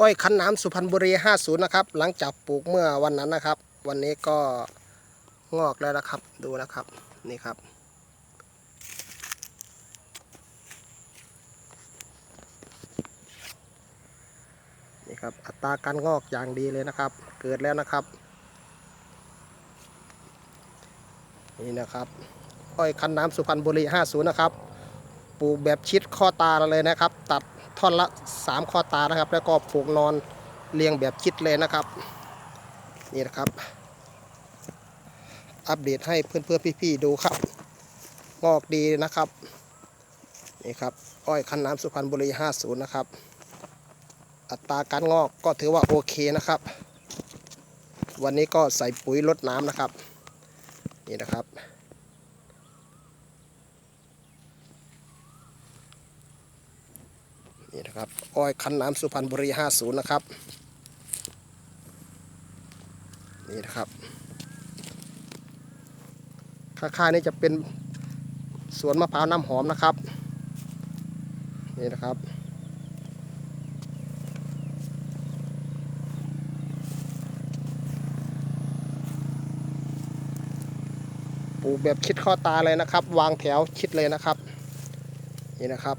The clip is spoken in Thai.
อ้อยคั้นน้ำสุพรรณบุรี 50 นะครับ หลังจากปลูกเมื่อวันนั้นนะครับ วันนี้ก็งอกแล้วนะครับ ดูนะครับ นี่ครับ นี่ครับ อัตราการงอกอย่างดีเลยนะครับ เกิดแล้วนะครับ นี่นะครับ อ้อยคั้นน้ำสุพรรณบุรี 50 นะครับ ปลูกแบบชิดข้อตาเลยนะครับ ตัด ท่อนละ 3 ข้อตานะครับ แล้วก็ปลูกนอนเรียงแบบชิดเลยนะครับ นี่นะครับ อัปเดตให้เพื่อนๆพี่ๆดูครับ งอกดีนะครับ นี่ครับ อ้อยคันน้ำสุพรรณบุรี 50 นะครับ อัตราการงอกก็ถือว่าโอเคนะครับ วันนี้ก็ใส่ปุ๋ยลดน้ำนะครับ นี่นะครับ นี่นะครับ อ้อยคันน้ำสุพรรณบุรี 50 นะครับ นี่นะครับ ข้างๆนี่จะเป็นสวนมะพร้าวน้ำหอมนะครับ นี่นะครับปลูกแบบชิดข้อตาเลยนะครับ วางแถวชิดเลยนะครับ นี่นะครับ